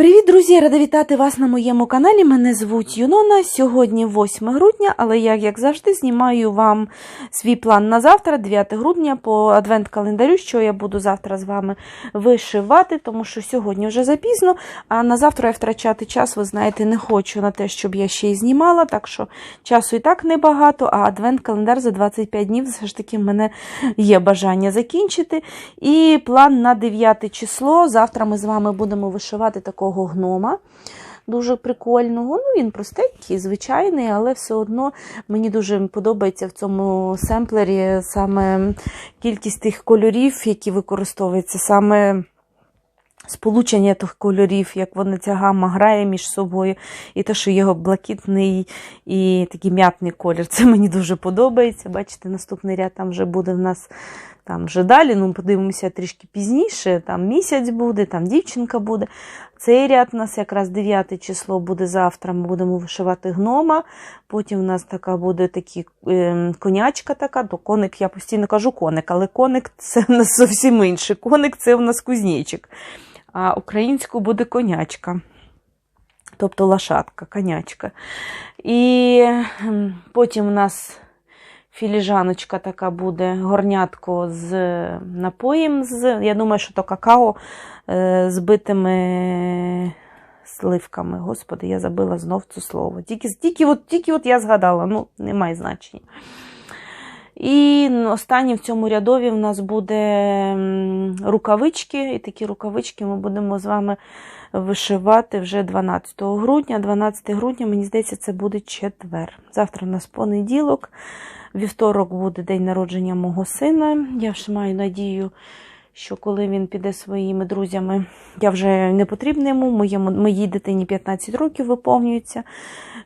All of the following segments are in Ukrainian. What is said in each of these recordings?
Привіт, друзі! Рада вітати вас на моєму каналі. Мене звуть Юнона. Сьогодні 8 грудня, але я, як завжди, знімаю вам свій план на завтра, 9 грудня, по адвент-календарю, що я буду завтра з вами вишивати, тому що сьогодні вже запізно, а на завтра я втрачати час, ви знаєте, не хочу на те, щоб я ще й знімала, так що часу і так небагато, а адвент-календар за 25 днів все ж таки в мене є бажання закінчити. І план на 9 число. Завтра ми з вами будемо вишивати такого гнома. Дуже прикольного. Ну, він простенький, звичайний, але все одно мені дуже подобається в цьому семплері саме кількість тих кольорів, які використовуються, саме сполучення тих кольорів, як вона ця гамма грає між собою, і те, що його блакитний і такий м'ятний колір. Це мені дуже подобається. Бачите, наступний ряд там вже буде в нас там вже далі, ну подивимося трішки пізніше, там місяць буде, там дівчинка буде. Цей ряд у нас якраз 9 число буде завтра. Ми будемо вишивати гнома. Потім у нас така буде такі, е, конячка така, то коник, я постійно кажу коник, але коник це в нас зовсім інший. Коник це в нас кузнечик. А українською буде конячка. Тобто лошадка, конячка. І ем, потім у нас філіжаночка така буде, горнятко з напоєм. З, я думаю, що то какао е, з битими сливками. Господи, я забила знов це слово. Тільки, тільки, от, тільки от я згадала, ну, немає значення. І останнє в цьому рядові в нас буде рукавички, і такі рукавички ми будемо з вами вишивати вже 12 грудня. 12 грудня, мені здається, це буде четвер. Завтра у нас понеділок, вівторок буде день народження мого сина. Я ж маю надію, що коли він піде своїми друзями, я вже не потрібна йому, моєму, моїй дитині 15 років виповнюється.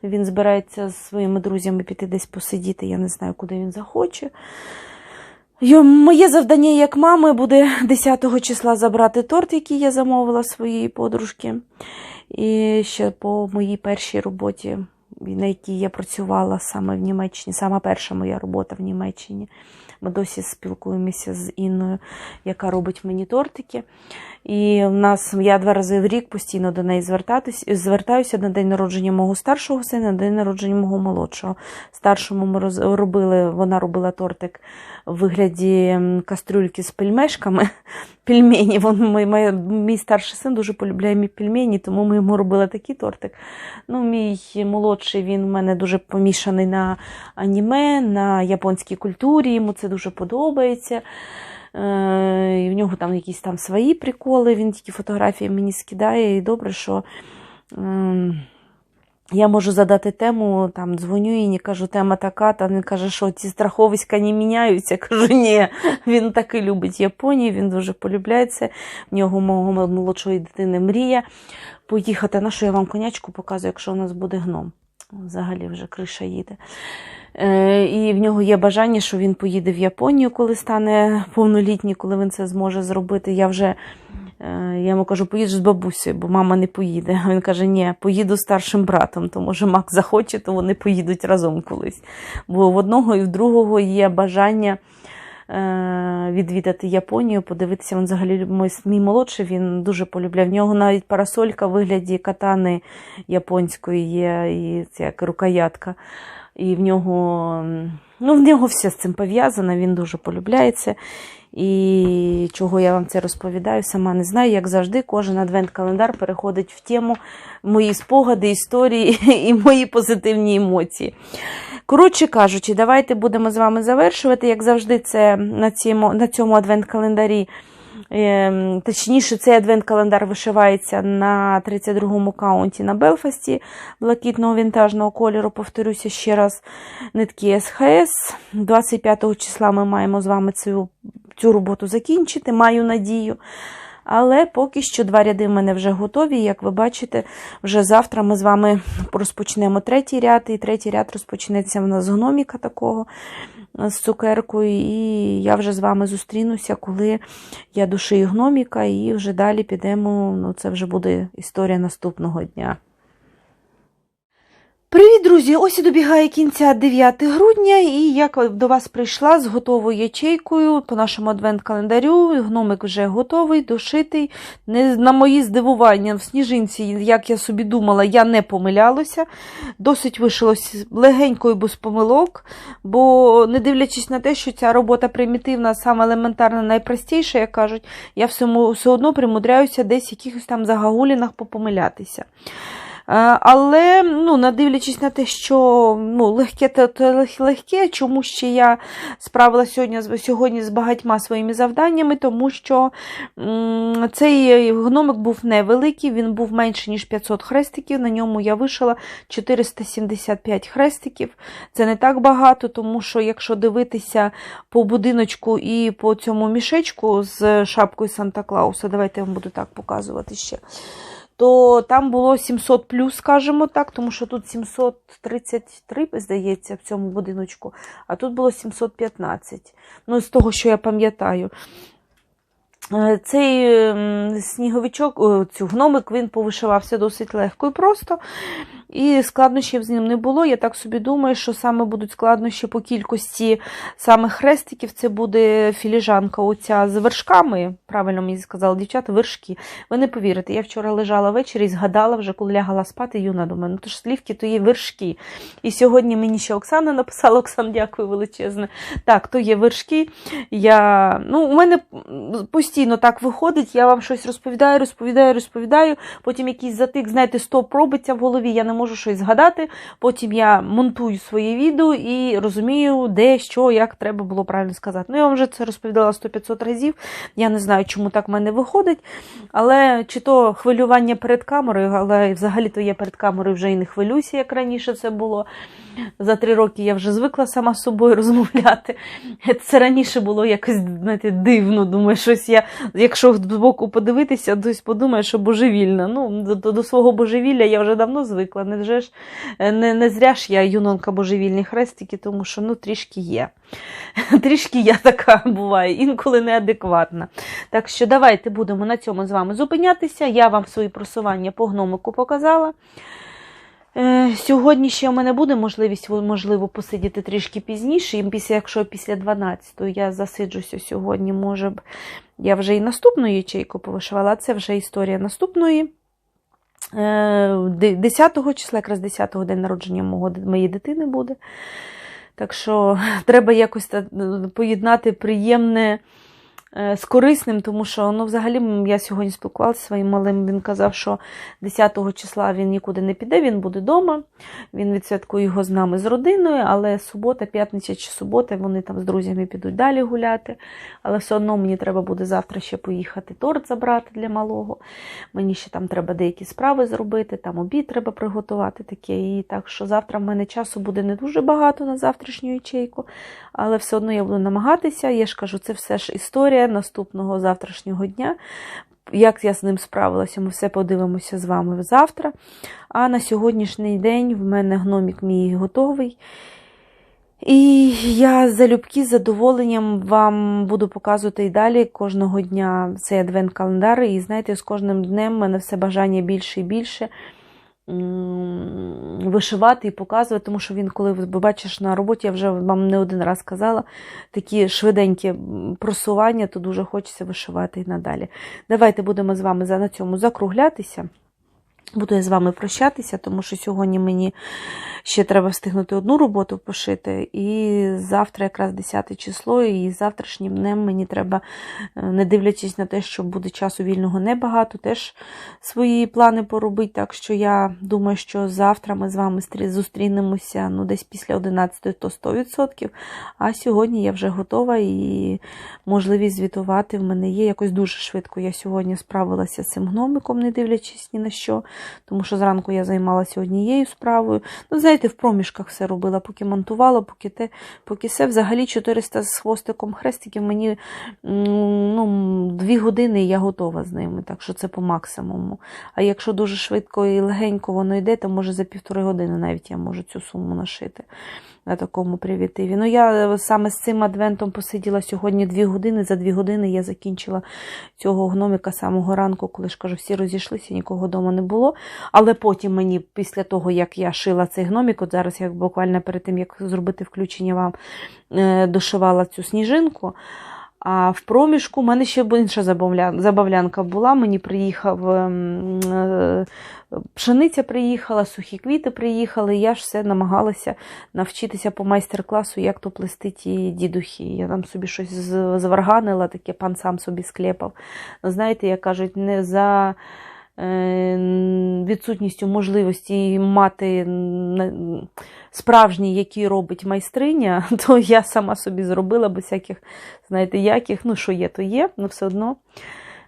Він збирається з своїми друзями піти десь посидіти, я не знаю, куди він захоче. Моє завдання як мами буде 10 числа забрати торт, який я замовила своїй подружки. І ще по моїй першій роботі, на якій я працювала саме в Німеччині, сама перша моя робота в Німеччині. Ми досі спілкуємося з Інною, яка робить мені тортики. І в нас я два рази в рік постійно до неї звертатись, звертаюся на день народження мого старшого сина, на день народження мого молодшого. Старшому ми роз- робили, вона робила тортик в вигляді кастрюльки з пельмешками. Пельмені. Вон, мій, мій, мій старший син дуже полюбляє мій пельмені, тому ми йому робили такий тортик. Ну, мій молодший він у мене дуже помішаний на аніме, на японській культурі, йому це дуже подобається. Е, в нього там якісь там свої приколи, він тільки фотографії мені скидає, і добре, що. ем, я можу задати тему, там дзвоню і кажу, тема така. Там він каже, що ці страховиська не міняються. Кажу, ні, він таки любить Японію, він дуже полюбляє це. В нього мого молодшої дитини мрія поїхати. На що я вам конячку показую, якщо у нас буде гном. Взагалі вже криша їде. Е, І в нього є бажання, що він поїде в Японію, коли стане повнолітній, коли він це зможе зробити. Я вже Я йому кажу, поїдеш з бабусею, бо мама не поїде. А Він каже, ні, поїду старшим братом, то може Мак захоче, то вони поїдуть разом колись. Бо в одного і в другого є бажання е, відвідати Японію, подивитися. Він взагалі мій молодший, він дуже полюбляв. В нього навіть парасолька в вигляді катани японської є, і це як рукоятка. І в нього, ну, в нього все з цим пов'язано, він дуже полюбляє це. І чого я вам це розповідаю, сама не знаю. Як завжди, кожен адвент-календар переходить в тему мої спогади, історії і мої позитивні емоції. Коротше кажучи, давайте будемо з вами завершувати. Як завжди, це на цьому, на цьому адвент-календарі. Ем, Точніше, цей адвент-календар вишивається на 32-му каунті на Белфасті блакитного вінтажного кольору. Повторюся ще раз, нитки СХС. 25 числа ми маємо з вами цю, цю роботу закінчити, маю надію. Але поки що два ряди в мене вже готові. Як ви бачите, вже завтра ми з вами розпочнемо третій ряд, і третій ряд розпочнеться в нас з гноміка такого з цукеркою. І я вже з вами зустрінуся, коли я душию гноміка, і вже далі підемо. Ну, це вже буде історія наступного дня. Привіт, друзі! Ось і добігає кінця 9 грудня, і я до вас прийшла з готовою ячейкою по нашому адвент-календарю. Гномик вже готовий, дошитий. Не, на мої здивування в сніжинці, як я собі думала, я не помилялася. Досить вишилось легенько і без помилок, бо не дивлячись на те, що ця робота примітивна, саме елементарна, найпростіша, як кажуть, я все, все одно примудряюся десь в якихось там загагулінах попомилятися. Е, Але, ну, надивлячись на те, що ну, легке то, легке, чому ще я справилася сьогодні, сьогодні з багатьма своїми завданнями, тому що цей гномик був невеликий, він був менше, ніж 500 хрестиків. На ньому я вишила 475 хрестиків. Це не так багато, тому що якщо дивитися по будиночку і по цьому мішечку з шапкою Санта Клауса, давайте я вам буду так показувати ще то там було 700 плюс, скажімо так, тому що тут 733, здається, в цьому будиночку, а тут було 715. Ну, з того, що я пам'ятаю. Е, Цей сніговичок, цю гномик, він повишивався досить легко і просто, і складнощів з ним не було. Я так собі думаю, що саме будуть складнощі по кількості саме хрестиків. Це буде філіжанка оця з вершками. Правильно мені сказали дівчата, вершки. Ви не повірите, я вчора лежала ввечері і згадала вже, коли лягала спати, юна до мене. Ну, то ж слівки, то є вершки. І сьогодні мені ще Оксана написала, Оксан, дякую величезне. Так, то є вершки. Я, ну, у мене постійно так виходить, я вам щось розповідаю, розповідаю, розповідаю. Потім якийсь затик, знаєте, стоп робиться в голові, я не можу щось згадати. Потім я монтую своє відео і розумію, де, що, як треба було правильно сказати. Ну, я вам вже це розповідала 100-500 разів. Я не знаю, чому так в мене виходить. Але чи то хвилювання перед камерою, але взагалі-то я перед камерою вже і не хвилююся, як раніше це було. За три роки я вже звикла сама з собою розмовляти. Це раніше було якось знаєте, дивно. Думаю, щось я, якщо збоку подивитися, хтось подумає, що божевільна. Ну, до, до свого божевілля я вже давно звикла. Не, вже ж, не, не зря ж я юнонка божевільні хрестики, тому що ну, трішки є. Трішки я така буваю, інколи неадекватна. Так що давайте будемо на цьому з вами зупинятися. Я вам свої просування по гномику показала. Е, Сьогодні ще у мене буде можливість, можливо, посидіти трішки пізніше. Після, якщо після 12 я засиджуся сьогодні, може б я вже і наступну ячейку повишивала, це вже історія наступної. Е, де- 10 числа, якраз 10-го день народження мого, моєї дитини буде. Так що треба якось поєднати приємне е, з корисним, тому що ну, взагалі я сьогодні спілкувалася зі своїм малим. Він казав, що 10 числа він нікуди не піде, він буде вдома. Він відсвяткує його з нами з родиною, але субота, п'ятниця чи субота вони там з друзями підуть далі гуляти. Але все одно мені треба буде завтра ще поїхати торт забрати для малого. Мені ще там треба деякі справи зробити, там обід треба приготувати таке. І так що завтра в мене часу буде не дуже багато на завтрашню ячейку, але все одно я буду намагатися. Я ж кажу, це все ж історія наступного завтрашнього дня. Як я з ним справилася, ми все подивимося з вами завтра. А на сьогоднішній день в мене гномік мій готовий. І я залюбки з задоволенням вам буду показувати і далі кожного дня цей адвент-календар. І знаєте, з кожним днем в мене все бажання більше і більше вишивати і показувати, тому що він, коли ви бачиш на роботі, я вже вам не один раз казала, такі швиденькі просування, то дуже хочеться вишивати і надалі. Давайте будемо з вами на цьому закруглятися. Буду я з вами прощатися, тому що сьогодні мені ще треба встигнути одну роботу пошити. І завтра якраз 10 число, і завтрашнім днем мені треба, е, не дивлячись на те, що буде часу вільного небагато, теж свої плани поробити. Так що я думаю, що завтра ми з вами зустрінемося ну, десь після 11 то 100%. А сьогодні я вже готова і можливість звітувати в мене є. Якось дуже швидко я сьогодні справилася з цим гномиком, не дивлячись ні на що. Тому що зранку я займалася однією справою. Ну, знаєте, в проміжках все робила, поки монтувала, поки те, поки все. Взагалі 400 з хвостиком хрестиків мені ну, дві години і я готова з ними, так що це по максимуму. А якщо дуже швидко і легенько воно йде, то може за півтори години навіть я можу цю суму нашити на такому привітиві. Ну, я саме з цим адвентом посиділа сьогодні дві години. За дві години я закінчила цього гномика самого ранку, коли ж кажу, всі розійшлися, нікого вдома не було. було. Але потім мені, після того, як я шила цей гномік, от зараз я буквально перед тим, як зробити включення вам, е, дошивала цю сніжинку. А в проміжку в мене ще інша забавлянка була. Мені приїхав ем, е, пшениця приїхала, сухі квіти приїхали. Я ж все намагалася навчитися по майстер-класу, як то плести ті дідухи. Я там собі щось зварганила, таке пан сам собі склепав. Знаєте, як кажуть, не за відсутністю можливості мати справжній, який робить майстриня, то я сама собі зробила без всяких, знаєте, яких, ну що є, то є, але все одно.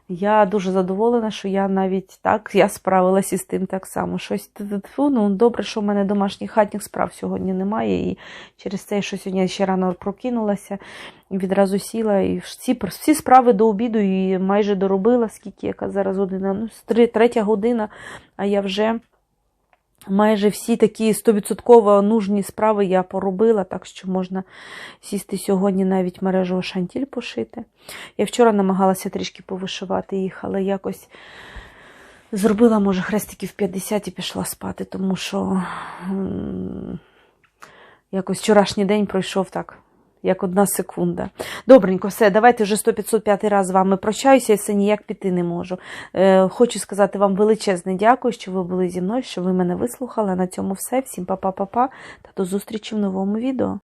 Я дуже задоволена, що я навіть так я справилась із тим так само. Щось ну добре, що в мене домашніх хатніх справ сьогодні немає. І через це, що сьогодні ще рано прокинулася відразу сіла. І всі, всі справи до обіду і майже доробила, скільки яка зараз година. Ну, третя година, а я вже. Майже всі такі 100% нужні справи я поробила, так що можна сісти сьогодні навіть мережу шантіль пошити. Я вчора намагалася трішки повишивати їх, але якось зробила, може, хрестиків 50 і пішла спати, тому що якось вчорашній день пройшов так. Як одна секунда. Добренько, все, давайте вже 100-505 раз з вами прощаюся, я все ніяк піти не можу. Е, хочу сказати вам величезне дякую, що ви були зі мною, що ви мене вислухали. На цьому все. Всім па-па-па-па та до зустрічі в новому відео.